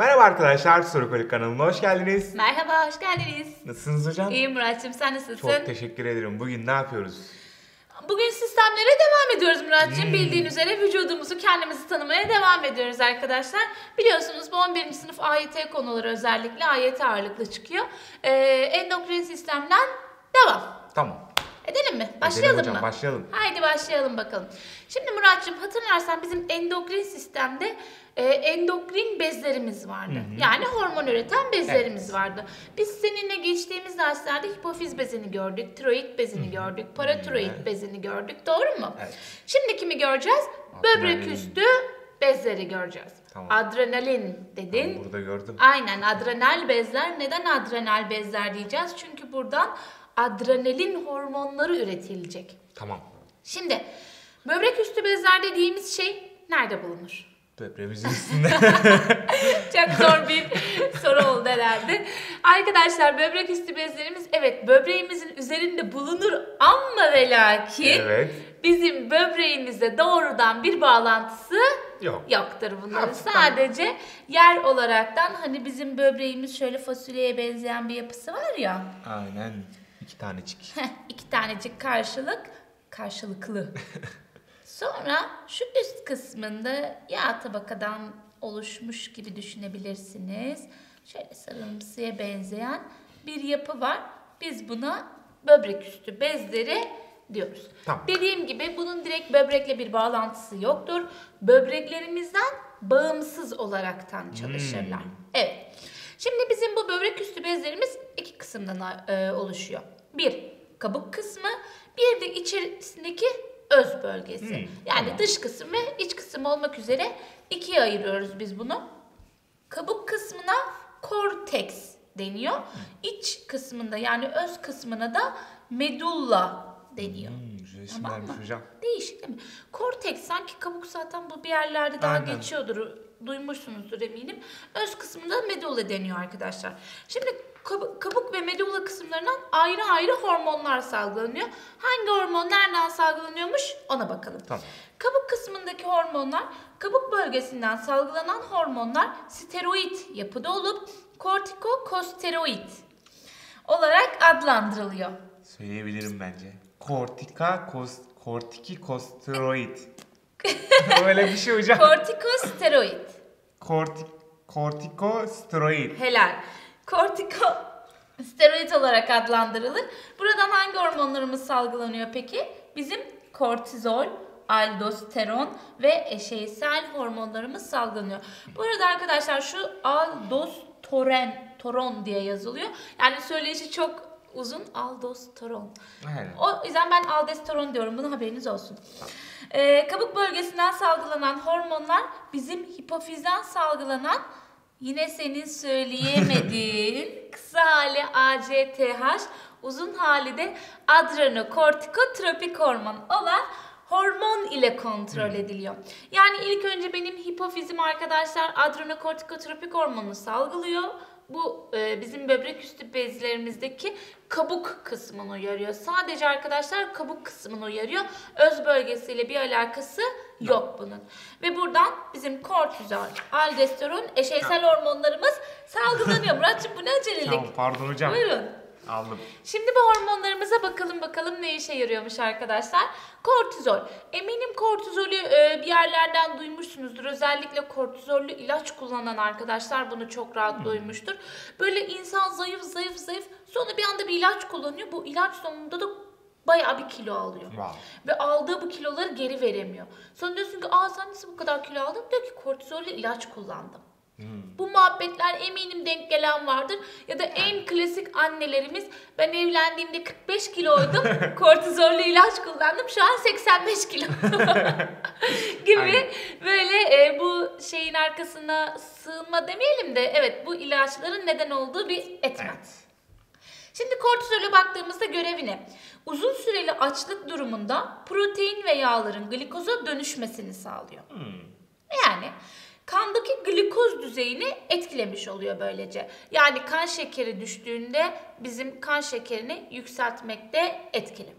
Merhaba arkadaşlar, Sorukolik kanalına hoş geldiniz. Merhaba, hoş geldiniz. Nasılsınız hocam? İyiyim Murat'cığım, sen nasılsın? Çok teşekkür ederim. Bugün ne yapıyoruz? Bugün sistemlere devam ediyoruz Murat'cığım. Hmm. Bildiğin üzere vücudumuzu kendimizi tanımaya devam ediyoruz arkadaşlar. Biliyorsunuz bu 11. sınıf AYT konuları özellikle AYT ağırlıklı çıkıyor. Ee, endokrin sistemden devam. Tamam. Edelim mi? Başlayalım hocam, mı? başlayalım. Haydi başlayalım bakalım. Şimdi Murat'cığım hatırlarsan bizim endokrin sistemde e, endokrin bezlerimiz vardı. Yani hormon üreten bezlerimiz Evet. vardı. Biz seninle geçtiğimiz derslerde hipofiz bezini gördük, tiroid bezini gördük, paratiroid Evet. bezini gördük. Doğru mu? Evet. Şimdi kimi göreceğiz? Böbrek Adrenalin. üstü bezleri göreceğiz. Tamam. Adrenalin dedin. Burada gördüm. Aynen adrenal bezler. Neden adrenal bezler diyeceğiz? Çünkü buradan adrenalin hormonları üretilecek. Tamam. Şimdi böbrek üstü bezler dediğimiz şey nerede bulunur? Böbreğimizin üstünde. Çok zor bir soru oldu herhalde. Arkadaşlar böbrek üstü bezlerimiz evet böbreğimizin üzerinde bulunur ama ve lakin evet. bizim böbreğimizle doğrudan bir bağlantısı Yok. yoktur bunların. Hafiften. Sadece yer olaraktan hani bizim böbreğimiz şöyle fasulyeye benzeyen bir yapısı var ya. Aynen. İki tanecik. İki tanecik karşılık, karşılıklı. Sonra şu üst kısmında yağ tabakadan oluşmuş gibi düşünebilirsiniz. Şöyle sarımsıya benzeyen bir yapı var. Biz buna böbrek üstü bezleri diyoruz. Tamam. Dediğim gibi bunun direkt böbrekle bir bağlantısı yoktur. Böbreklerimizden bağımsız olaraktan çalışırlar. Evet. Şimdi bizim bu böbrek üstü bezlerimiz iki kısımdan e, oluşuyor. Bir, kabuk kısmı, bir de içerisindeki öz bölgesi. Hmm, yani tamam. dış kısım ve iç kısım olmak üzere ikiye ayırıyoruz biz bunu. Kabuk kısmına korteks deniyor. İç kısmında yani öz kısmına da medulla deniyor. Hmm, Tamam mı? hocam. Değişik değil mi? Korteks sanki kabuk zaten bu bir yerlerde daha Aynen. geçiyordur. Duymuşsunuzdur eminim. Öz kısmında medulla deniyor arkadaşlar. Şimdi kab- kabuk ve medulla kısımlarından ayrı ayrı hormonlar salgılanıyor. Hangi hormon nereden salgılanıyormuş ona bakalım. Tamam. Kabuk kısmındaki hormonlar, kabuk bölgesinden salgılanan hormonlar steroid yapıda olup kortikosteroid olarak adlandırılıyor. Söyleyebilirim bence. Kortika, kos, kortiki, kosteroid. Öyle bir şey hocam. Kortikosteroid. Kortik, kortikosteroid. Helal. Kortiko steroid olarak adlandırılır. Buradan hangi hormonlarımız salgılanıyor peki? Bizim kortizol, aldosteron ve eşeysel hormonlarımız salgılanıyor. Bu arada arkadaşlar şu aldosteron toron diye yazılıyor. Yani söyleyişi çok uzun aldosteron. Aynen. O yüzden ben aldosteron diyorum. Bunun haberiniz olsun. Ee, kabuk bölgesinden salgılanan hormonlar bizim hipofizden salgılanan yine senin söyleyemediğin kısa hali ACTH uzun hali de adrenokortikotropik hormon olan hormon ile kontrol ediliyor. Yani ilk önce benim hipofizim arkadaşlar adrenokortikotropik hormonu salgılıyor. Bu e, bizim böbrek üstü bezlerimizdeki kabuk kısmını uyarıyor. Sadece arkadaşlar kabuk kısmını uyarıyor. Öz bölgesiyle bir alakası yok bunun. Ve buradan bizim kortizol, aldosteron, eşeysel hormonlarımız salgılanıyor. Muratcığım bu ne acelelik? Tamam pardon hocam. Buyurun. Aldım. Şimdi bu hormonlarımıza bakalım bakalım ne işe yarıyormuş arkadaşlar. Kortizol. Eminim kortizolü e, bir yerlerden duymuşsunuzdur. Özellikle kortizollü ilaç kullanan arkadaşlar bunu çok rahat duymuştur. Böyle insan zayıf zayıf zayıf sonra bir anda bir ilaç kullanıyor. Bu ilaç sonunda da bayağı bir kilo alıyor. Wow. Ve aldığı bu kiloları geri veremiyor. Sonra diyorsun ki aa sen nasıl bu kadar kilo aldın? Diyor ki kortizollü ilaç kullandım. Bu muhabbetler eminim denk gelen vardır. Ya da en klasik annelerimiz ben evlendiğimde 45 kiloydum. kortizollü ilaç kullandım. Şu an 85 kilo. gibi Aynen. böyle e, bu şeyin arkasına sığınma demeyelim de evet bu ilaçların neden olduğu bir etmen. Evet. Şimdi kortizole baktığımızda görevi ne? Uzun süreli açlık durumunda protein ve yağların glikoza dönüşmesini sağlıyor. Yani kandaki glikoz düzeyini etkilemiş oluyor böylece. Yani kan şekeri düştüğünde bizim kan şekerini yükseltmekte etkili.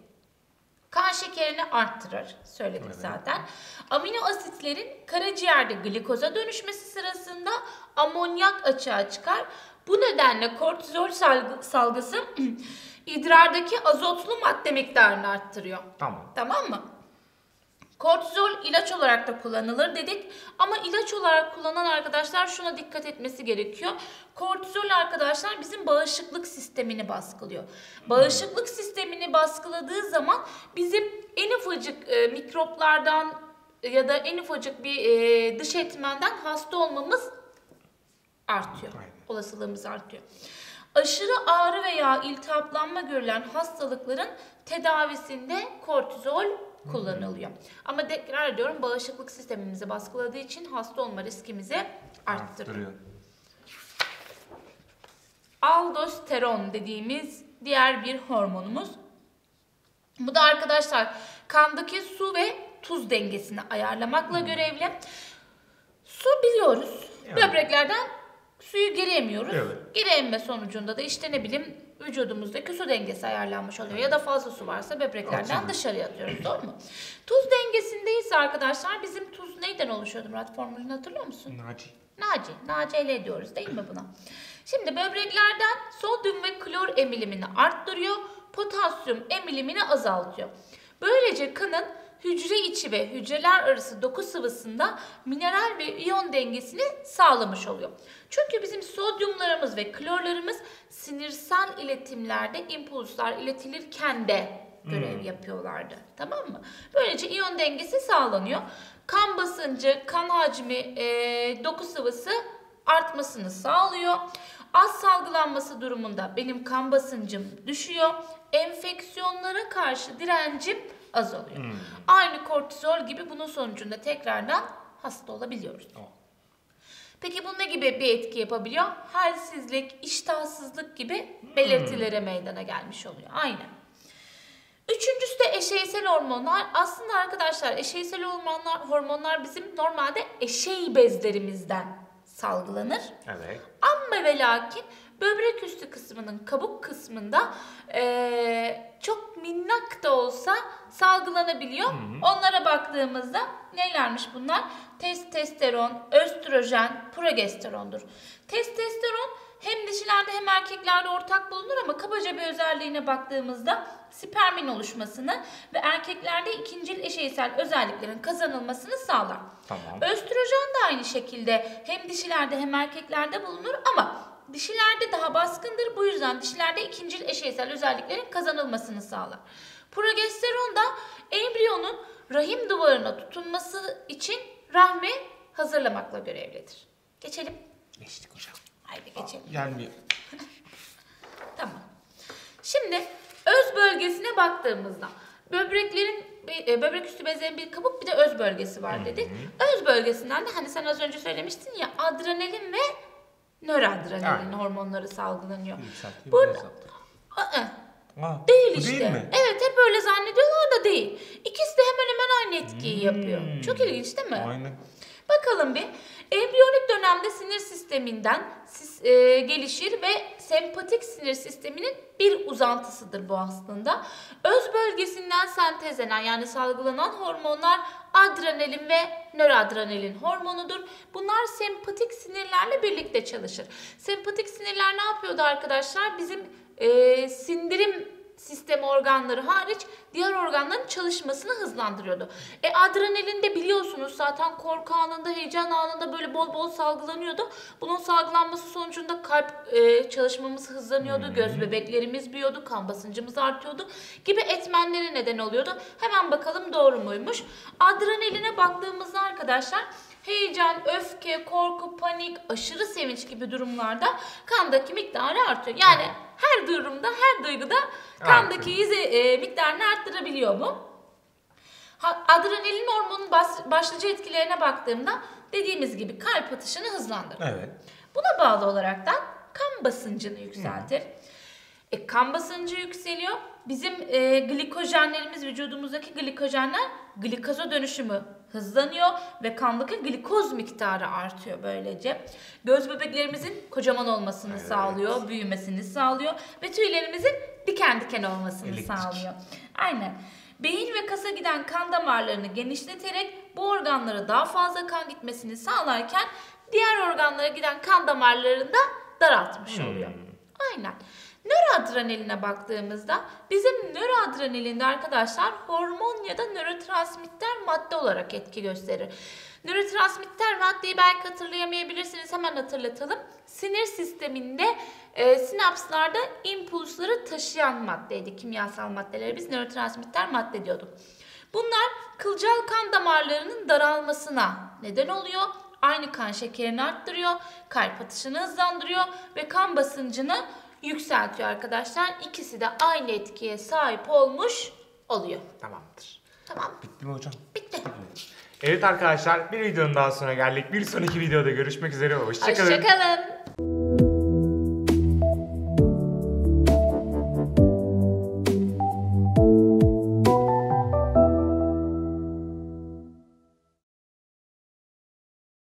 Kan şekerini arttırır. Söyledik Evet. zaten. Amino asitlerin karaciğerde glikoza dönüşmesi sırasında amonyak açığa çıkar. Bu nedenle kortizol salgı- salgısı idrardaki azotlu madde miktarını arttırıyor. Tamam. Tamam mı? Kortizol ilaç olarak da kullanılır dedik ama ilaç olarak kullanan arkadaşlar şuna dikkat etmesi gerekiyor. Kortizol arkadaşlar bizim bağışıklık sistemini baskılıyor. Bağışıklık sistemini baskıladığı zaman bizim en ufacık e, mikroplardan ya da en ufacık bir e, dış etmenden hasta olmamız artıyor. Aynen. Olasılığımız artıyor. Aşırı ağrı veya iltihaplanma görülen hastalıkların tedavisinde kortizol kullanılıyor. Ama tekrar ediyorum bağışıklık sistemimizi baskıladığı için hasta olma riskimizi arttırıyor. Arttırıyor. Aldosteron dediğimiz diğer bir hormonumuz. Bu da arkadaşlar kandaki su ve tuz dengesini ayarlamakla görevli. Su biliyoruz. Yani. Böbreklerden suyu geri emiyoruz. Evet. Geri emme sonucunda da işte ne bileyim vücudumuzdaki su dengesi ayarlanmış oluyor. Ya da fazla su varsa böbreklerden Atılıyor. dışarıya atıyoruz. Doğru mu? Tuz dengesindeyse arkadaşlar bizim tuz neyden oluşuyordu Murat? Formülünü hatırlıyor musun? Naci. Naci, NaCl diyoruz değil mi buna? Şimdi böbreklerden sodyum ve klor emilimini arttırıyor, potasyum emilimini azaltıyor. Böylece kanın hücre içi ve hücreler arası doku sıvısında mineral ve iyon dengesini sağlamış oluyor. Çünkü bizim sodyumlarımız ve klorlarımız sinirsel iletimlerde impulslar iletilirken de görev yapıyorlardı. Tamam mı? Böylece iyon dengesi sağlanıyor. Kan basıncı, kan hacmi, e, doku sıvısı artmasını sağlıyor. Az salgılanması durumunda benim kan basıncım düşüyor. Enfeksiyonlara karşı direncim azalıyor. Aynı kortizol gibi bunun sonucunda tekrardan hasta olabiliyoruz. Tamam. Peki bu ne gibi bir etki yapabiliyor? Halsizlik, iştahsızlık gibi belirtilere meydana gelmiş oluyor. Aynen. Üçüncüsü de eşeysel hormonlar. Aslında arkadaşlar eşeysel hormonlar, hormonlar bizim normalde eşey bezlerimizden salgılanır. Evet. Ama ve lakin böbrek üstü kısmının kabuk kısmında eee, çok minnak da olsa salgılanabiliyor. Onlara baktığımızda nelermiş bunlar? Testosteron, östrojen, progesterondur. Testosteron hem dişilerde hem erkeklerde ortak bulunur ama kabaca bir özelliğine baktığımızda spermin oluşmasını ve erkeklerde ikincil eşeysel özelliklerin kazanılmasını sağlar. Tamam. Östrojen de aynı şekilde hem dişilerde hem erkeklerde bulunur ama dişilerde daha baskındır. Bu yüzden dişilerde ikincil eşeysel özelliklerin kazanılmasını sağlar. Progesteron da embriyonun rahim duvarına tutunması için rahmi hazırlamakla görevlidir. Geçelim. Geçtik hocam. Haydi geçelim. Gelmiyor. Tamam. Şimdi öz bölgesine baktığımızda böbreklerin e, böbrek üstü bezlerin bir kabuk bir de öz bölgesi var dedik. Öz bölgesinden de hani sen az önce söylemiştin ya adrenalin ve nöradrenalin Aynen. hormonları salgılanıyor. Yükseltiyor. Burada-. Aa, Aa, değil işte. Değil mi? Evet hep öyle zannediyorlar da değil. İkisi de hemen hemen aynı etkiyi yapıyor. Hmm. Çok ilginç değil mi? Aynen. Bakalım bir. Embriyonik dönemde sinir sisteminden sis- e, gelişir ve sempatik sinir sisteminin bir uzantısıdır bu aslında. Öz bölgesinden sentezlenen yani salgılanan hormonlar adrenalin ve nöradrenalin hormonudur. Bunlar sempatik sinirlerle birlikte çalışır. Sempatik sinirler ne yapıyordu arkadaşlar? Bizim e, sindirim sistemi organları hariç diğer organların çalışmasını hızlandırıyordu. E adrenalin de biliyorsunuz zaten korku anında, heyecan anında böyle bol bol salgılanıyordu. Bunun salgılanması sonucunda kalp e, çalışmamız hızlanıyordu, göz bebeklerimiz büyüyordu, kan basıncımız artıyordu gibi etmenlere neden oluyordu. Hemen bakalım doğru muymuş? Adrenaline baktığımızda arkadaşlar heyecan, öfke, korku, panik, aşırı sevinç gibi durumlarda kandaki miktarı artıyor. Yani her durumda, her duyguda kandaki izi, e, miktarını arttırabiliyor mu? Adrenalin hormonunun başlıca etkilerine baktığımda dediğimiz gibi kalp atışını hızlandırır. Evet. Buna bağlı olaraktan kan basıncını yükseltir. E, kan basıncı yükseliyor. Bizim e, glikojenlerimiz, vücudumuzdaki glikojenler glikaza dönüşümü hızlanıyor ve kandaki glikoz miktarı artıyor böylece. Göz bebeklerimizin kocaman olmasını Evet. sağlıyor, büyümesini sağlıyor ve tüylerimizin diken diken olmasını Elektrik. sağlıyor. Aynen. Beyin ve kasa giden kan damarlarını genişleterek bu organlara daha fazla kan gitmesini sağlarken diğer organlara giden kan damarlarını da daraltmış Hmm. oluyor. Aynen. Nöroadrenaline baktığımızda bizim nöroadrenalinde arkadaşlar hormon ya da nörotransmitter madde olarak etki gösterir. Nörotransmitter maddeyi belki hatırlayamayabilirsiniz hemen hatırlatalım. Sinir sisteminde e, sinapslarda impulsları taşıyan maddeydi. Kimyasal maddelere biz nörotransmitter madde diyorduk. Bunlar kılcal kan damarlarının daralmasına neden oluyor. Aynı kan şekerini arttırıyor, kalp atışını hızlandırıyor ve kan basıncını yükseltiyor arkadaşlar. İkisi de aynı etkiye sahip olmuş oluyor. Tamamdır. Tamam. Bitti mi hocam? Bitti. Evet arkadaşlar bir videonun daha sonuna geldik. Bir sonraki videoda görüşmek üzere. Hoşçakalın. Hoşçakalın.